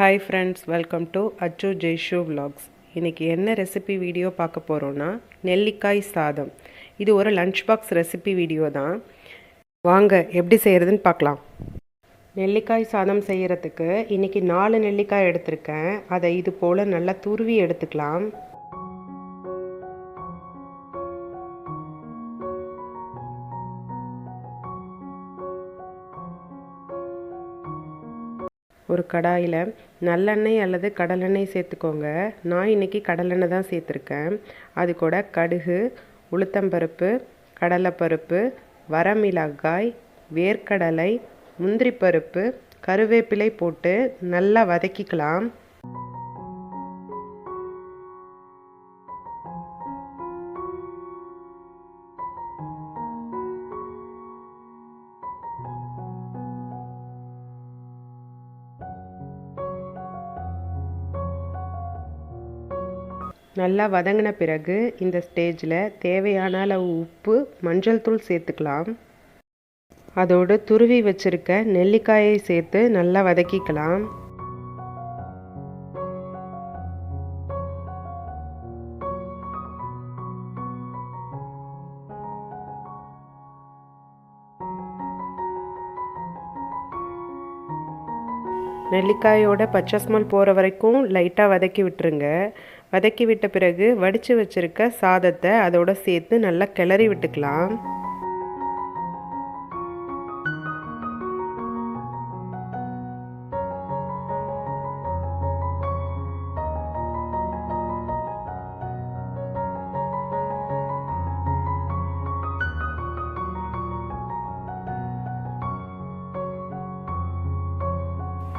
Hi friends welcome to அச்சு Jaishu vlogs. இன்றைக்கி என்ன ரெசிபி வீடியோ பார்க்க போகிறோன்னா நெல்லிக்காய் சாதம். இது ஒரு லன்ச் பாக்ஸ் ரெசிபி வீடியோ தான். வாங்க எப்படி செய்கிறதுன்னு பார்க்கலாம். நெல்லிக்காய் சாதம் செய்கிறதுக்கு இன்றைக்கி நாலு நெல்லிக்காய் எடுத்திருக்கேன். அதை இது போல் நல்லா துருவி எடுத்துக்கலாம். ஒரு கடாயில் நல்லெண்ணெய் அல்லது கடலெண்ணெய் சேர்த்துக்கோங்க. நான் இன்றைக்கி கடலெண்ணெய் தான் சேர்த்துருக்கேன். அது கூட கடுகு உளுத்தம்பருப்பு கடலைப்பருப்பு வரமிளகாய் வேர்க்கடலை முந்திரி பருப்பு கருவேப்பிலை போட்டு நல்லா வதக்கிக்கலாம். நல்லா வதங்கின பிறகு இந்த ஸ்டேஜில் தேவையான அளவு உப்பு மஞ்சள் தூள் சேர்த்துக்கலாம். அதோடு துருவி வச்சிருக்க நெல்லிக்காயை சேர்த்து நல்லா வதக்கிக்கலாம். நெல்லிக்காயோட பச்சை ஸ்மெல் போகிற வரைக்கும் லைட்டாக வதக்கி விட்டுருங்க. வதக்கி விட்ட பிறகு வடித்து வச்சுருக்க சாதத்தை அதோட சேர்த்து நல்லா கிளறி விட்டுக்கலாம்.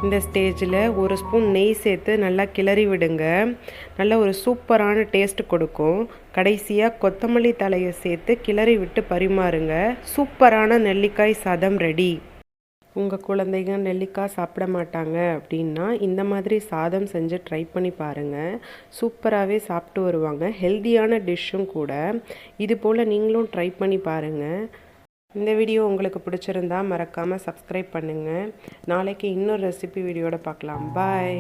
இந்த ஸ்டேஜில் ஒரு ஸ்பூன் நெய் சேர்த்து நல்லா கிளறி விடுங்க. நல்ல ஒரு சூப்பரான டேஸ்ட் கொடுக்கும். கடைசியாக கொத்தமல்லி தலையை சேர்த்து கிளறி விட்டு பரிமாறுங்க. சூப்பரான நெல்லிக்காய் சாதம் ரெடி உங்கள் குழந்தைங்க நெல்லிக்காய் சாப்பிட மாட்டாங்க அப்படின்னா இந்த மாதிரி சாதம் செஞ்சு ட்ரை பண்ணி பாருங்கள் சூப்பராகவே சாப்பிட்டு வருவாங்க. ஹெல்த்தியான டிஷ்ஷும் கூட. இது போல் நீங்களும் ட்ரை பண்ணி பாருங்கள் இந்த வீடியோ உங்களுக்கு பிடிச்சிருந்தா மறக்காமல் சப்ஸ்கிரைப் பண்ணுங்கள் நாளைக்கு இன்னொரு ரெசிபி வீடியோட பார்க்கலாம். பாய்